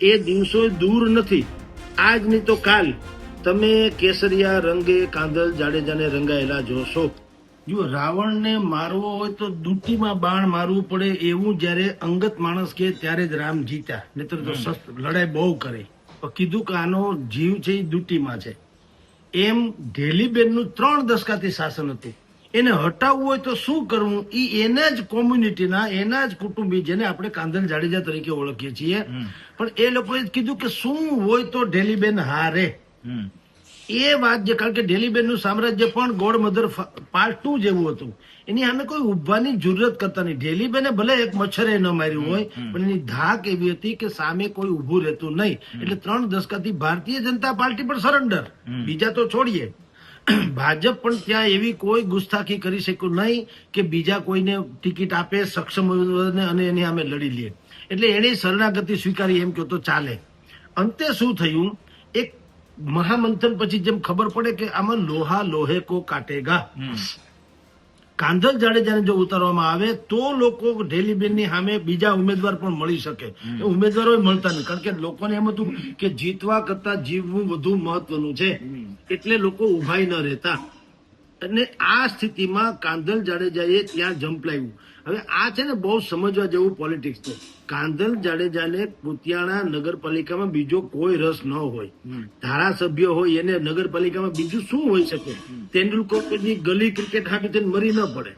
એ દિવસો દૂર નથી. આજ નહીં તો કાલ. તમે કેસરિયા રંગે કાંદલ જાડેજાને રંગાયેલા જોશો. જો રાવણને મારવો હોય તો દુટીમાં બાણ મારવું પડે એવું જ્યારે અંગત માણસ કે ત્યારે જ રામ જીત્યા. નહીતર તો લડાઈ બહુ કરે. કીધું કે આનો જીવ છે એ દુટીમાં છે. એમ ઢેલીબેનનું ત્રણ દશકાથી શાસન હતું. એને હટાવવું હોય તો શું કરવું? એ એના જ કોમ્યુનિટીના એના જ કુટુંબી જેને આપણે કાંદલ જાડેજા તરીકે ઓળખીએ છીએ. પણ એ લોકોએ કીધું કે શું હોય તો ઢેલીબેન હારે. એ વાત જે કારણ કે ઢેલીબેનનું સામ્રાજ્ય પણ ગોડ મધર પાર્ટ ટુ જેવું હતું. એની સામે કોઈ ઉભવાની જરૂરત કરતા નહીં. ઢેલીબેને ભલે એક મચ્છરે ન માર્યું હોય પણ એની ધાક એવી હતી કે સામે કોઈ ઉભું રહેતું નહીં. એટલે ત્રણ દશકાથી ભારતીય જનતા પાર્ટી પણ સરેન્ડર બીજા તો છોડીએ. ભાજપ પણ ત્યાં એવી કોઈ ગુસ્તાખી કરી શક્યું નહીં કે બીજા કોઈને ટિકિટ આપે, સક્ષમ અને એની અમે લડી લઈએ એટલે એણે શરણાગતિ સ્વીકારી એમ કહો તો ચાલે. અંતે શું થયું? એક મહામંથન પછી જેમ ખબર પડે કે આમાં લોહા લોહે કો કાટેગા. કાંધલ જાડેજાને જો ઉતારવામાં આવે તો લોકો ઢેલીબેનની સામે બીજા ઉમેદવાર પણ મળી શકે. ઉમેદવારો મળતા નહીં. કારણ કે લોકોને એમ હતું કે જીતવા કરતા જીવવું વધુ મહત્વનું છે. એટલે લોકો ઉભાઈ ન રહેતા. અને આ સ્થિતિમાં કાંધલ જાડેજાએ ત્યાં જંપલાવ્યું હવે આ છે ને બહુ સમજવા જેવું પોલિટિક્સ છે. કાંધલ જાડેજાને કુતિયાણા નગરપાલિકામાં બીજો કોઈ રસ ન હોય. ધારાસભ્ય હોય એને નગરપાલિકામાં બીજું શું હોઈ શકે? તેંડુલકરની ગલી ક્રિકેટ હાટું તેને મરી ન પડે.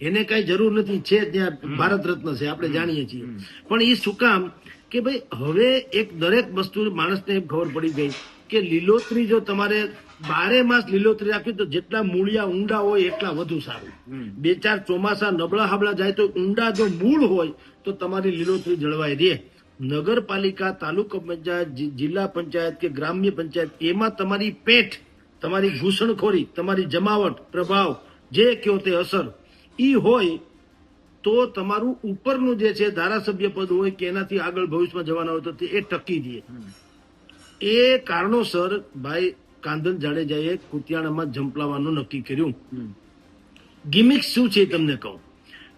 એને કઈ જરૂર નથી. છે ત્યાં ભારત રત્ન છે આપણે જાણીએ છીએ. પણ એ શું કામ? કે ભાઈ હવે એક દરેક વસ્તુ માણસને ખબર પડી ગઈ. કે લીલોતરી જો તમારે બારે માસ લીલોતરી રાખવી તો જેટલા મૂળિયા ઊંડા હોય એટલા વધુ સારું. બે ચાર ચોમાસા નબળા હાબળા જાય તો ઊંડા જો મૂળ હોય તો તમારી લીલોતરી જળવાઈ રહે. નગરપાલિકા તાલુકા પંચાયત જિલ્લા પંચાયત કે ગ્રામ્ય પંચાયત એમાં તમારી પેઠ તમારી ઘૂસણખોરી તમારી જમાવટ પ્રભાવ જે કયો તે અસર ઈ હોય તો તમારું ઉપરનું જે છે ધારાસભ્ય પદ હોય કે એનાથી આગળ ભવિષ્યમાં જવાના હોય તો તે એ ટકી રહે એ કારણોસર ભાઈ કાંદન જાડેજાએ કુતિયાણામાં ઝંપલાવાનું નક્કી કર્યું. ગિમિક શું છે તમને કહું.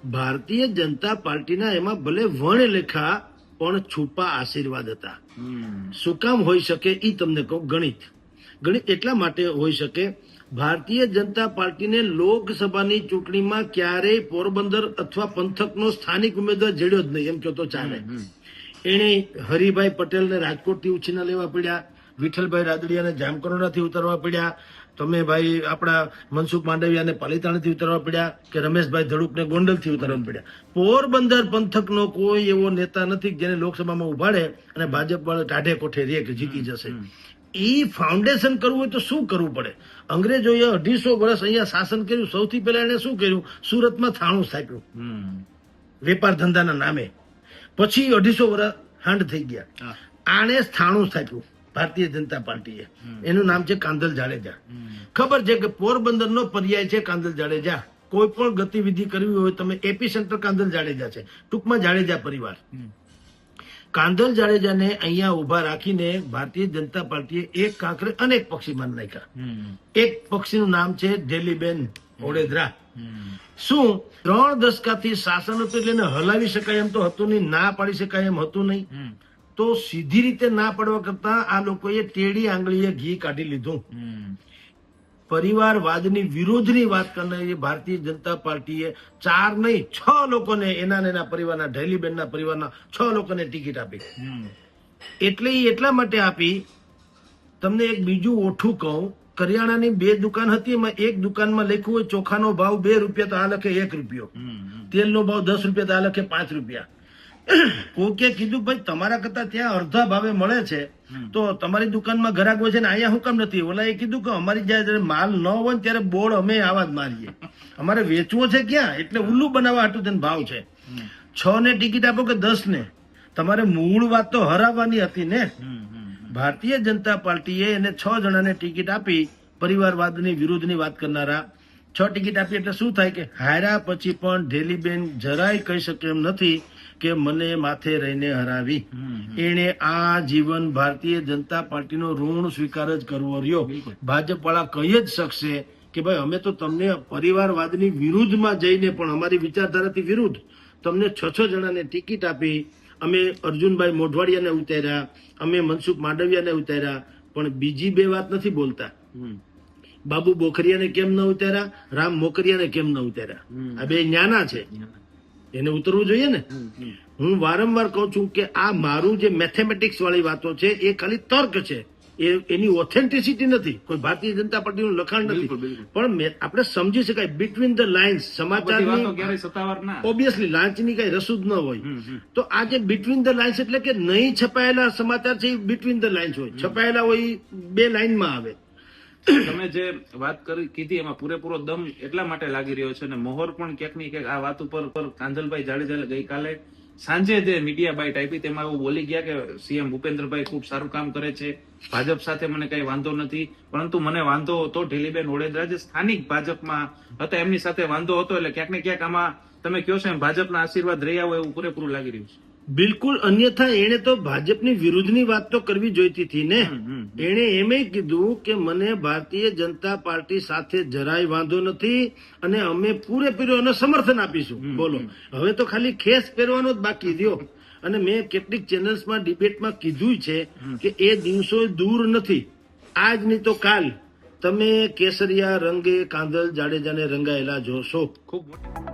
ભારતીય જનતા પાર્ટીના એમાં ભલે વણ લેખા પણ છુપા આશીર્વાદ હતા. શું કામ હોઈ શકે એ તમને કહું ગણિત. ગણિત એટલા માટે હોઈ શકે ભારતીય જનતા પાર્ટીને લોકસભાની ચૂંટણીમાં ક્યારેય પોરબંદર અથવા પંથકનો સ્થાનિક ઉમેદવાર જેડ્યો જ નહીં એમ કહો તો ચાલે એણે હરિભાઈ પટેલને રાજકોટથી ઉછીના લેવા પડ્યા વિઠ્ઠલભાઈ રાદડિયાને જામકરોડાથી ઉતારવા પડ્યા તમે ભાઈ આપણા મનસુખ માંડવિયાને પાલિતાણાથી ઉતારવા પડ્યા કે રમેશભાઈ ધડુકને ગોંડલથી ઉતારવા પડ્યા. પોરબંદર પંથકનો કોઈ એવો નેતા નથી જેને લોકસભામાં ઉભાડે અને ભાજપ વાળા ટાઢે કોઠે રે કે જીતી જશે. એ ફાઉન્ડેશન કરવું હોય તો શું કરવું પડે? અંગ્રેજોએ અઢીસો વર્ષ અહીંયા શાસન કર્યું સૌથી પહેલા એને શું કર્યું? સુરતમાં થાણું સ્થાપ્યું વેપાર ધંધાના નામે. પછી અઢીસો વર્ષ હાંડ થઈ ગયા. આણે સ્થાણું સ્થાપ્યું ભારતીય જનતા પાર્ટીએ. એનું નામ છે કાંદલ જાડેજા. ખબર છે કે પોરબંદરનો પર્યાય છે કાંદલ જાડેજા. કોઈ પણ ગતિવિધિ કરવી હોય તમે એપી સેન્ટર કાંદલ જાડેજા છે. ટૂંકમાં જાડેજા પરિવાર. કાંદલ જાડેજાને અહીંયા ઊભા રાખીને ભારતીય જનતા પાર્ટીએ એક કાંકરે અનેક પક્ષી માન નાખ્યા. એક પક્ષીનું નામ છે ડેલીબેન ઓડેદરા. શું? ત્રણ દશકાથી શાસન હતું એટલે હલાવી શકાય એમ તો હતું નહીં ના પાડી શકાય એમ હતું નહીં. તો સીધી રીતે ના પાડવા કરતા આ લોકોએ ટેડી આંગળીએ ઘી કાઢી લીધું. પરિવારવાદની વિરોધની વાત કરનારી ભારતીય જનતા પાર્ટીએ ચાર નહીં છ લોકોને એના એના પરિવારના ઢેલીબેનના પરિવારના છ લોકોને ટિકિટ આપી. એટલે એ એટલા માટે આપી તમને એક બીજું ઓઠું કહું કરિયાણાની બે દુકાન હતી એમાં એક દુકાનમાં લખ્યું હોય ચોખાનો ભાવ બે રૂપિયા તો આ લખે એક રૂપિયો. તેલનો ભાવ દસ રૂપિયા તો આ લખે પાંચ રૂપિયા. કોકે કીધું ભાઈ તમારા કરતા ત્યાં અડધા ભાવે મળે છે તો તમારી દુકાનમાં ગ્રાહક હોય છે ને અહીંયા હું કામ નથી. ઓલા એ કીધું કે અમારી જ્યારે માલ ન હોય ને ત્યારે બોર્ડ અમે આવા જ મારીએ. અમારે વેચવો છે ક્યાં? એટલે ઉલ્લુ બનાવવા હાટું તેને ભાવ છે. છ ને ટિકિટ આપો કે દસ ને? તમારે મૂળ વાત તો હરાવવાની હતી ને. ભારતીય જનતા પાર્ટીએ એને છ જણાને ટિકિટ આપી પરિવારવાદની વિરુદ્ધની વાત કરનારા. છ ટિકિટ આપી એટલે શું થાય કે હાર્યા પછી પણ ઢેલીબેન જરાય કહી શકે એમ નથી કે મને માથે રહીને હરાવી. એણે આ જીવન ભારતીય જનતા પાર્ટીનો ઋણ સ્વીકાર જ કરવો રહ્યો. ભાજપ વાળા કહી જ શકશે કે ભાઈ અમે તો તમને પરિવારવાદની વિરુદ્ધમાં જઈને પણ અમારી વિચારધારાથી વિરુદ્ધ તમને છ છ જણાને ટિકિટ આપી અમે અર્જુનભાઈ મોઢવાડિયાને ઉતાર્યા અમે મનસુખ માંડવિયાને ઉતાર્યા પણ બીજી બે વાત નથી બોલતા. બાબુ બોખરિયાને કેમ ન ઉતાર્યા? રામ મોકરિયાને કેમ ન ઉતાર્યા? આ બે જ્ઞાના છે. એને ઉતરવું જોઈએ ને. હું વારંવાર કહું છું કે આ મારું જે મેથેમેટિક્સ વાળી વાતો છે એ ખાલી તર્ક છે. એની ઓથેન્ટિસિટી નથી. કોઈ ભારતીય જનતા પાર્ટીનું લખાણ નથી. પણ આપણે સમજી શકાય બિટવીન ધ લાઇન્સ સમાચારની ઓબ્વિયસલી લાંચની કઈ રસૂદ ન હોય. તો આ જે બિટવીન ધ લાઇન્સ એટલે કે નહીં છપાયેલા સમાચાર છે એ બિટવીન ધ લાઇન્સ હોય. છપાયેલા હોય બે લાઇનમાં આવે. તમે જે વાત કરી કીધી એમાં પૂરેપૂરો દમ એટલા માટે લાગી રહ્યો છે અને મોહર પણ ક્યાંકની ક્યાંક આ વાત ઉપર પર કાંજલભાઈ જાડેજા ગઈકાલે સાંજે જે મીડિયા બાઇટ આપી તેમાં એવું બોલી ગયા કે સીએમ ભૂપેન્દ્રભાઈ ખૂબ સારું કામ કરે છે, ભાજપ સાથે મને કઈ વાંધો નથી, પરંતુ મને વાંધો હતો ઢીલીબેન ઓડેદરા જે સ્થાનિક ભાજપમાં હતા, એમની સાથે વાંધો હતો એટલે ક્યાંક ને ક્યાંક આમાં તમે કહો છો એમ ભાજપના આશીર્વાદ રહ્યા હોય એવું પૂરેપૂરું લાગી રહ્યું છે. બિલકુલ અન્યથા એણે તો ભાજપની વિરુદ્ધની વાત તો કરવી જોઈતી હતી ને. એણે એમ કીધું કે મને ભારતીય જનતા પાર્ટી સાથે જરાય વાંધો નથી અને અમે પૂરેપૂરો એનો સમર્થન આપીશું. બોલો. હવે તો ખાલી ખેસ પહેરવાનો જ બાકી રહ્યો. અને મેં કેટલીક ચેનલ્સમાં ડિબેટમાં કીધું છે કે એ દિવસો દૂર નથી. આજ નહીં તો કાલ તમે કેસરિયા રંગે કાંદલ જાડેજાને રંગાયેલા જોશો. ખૂબ મોટી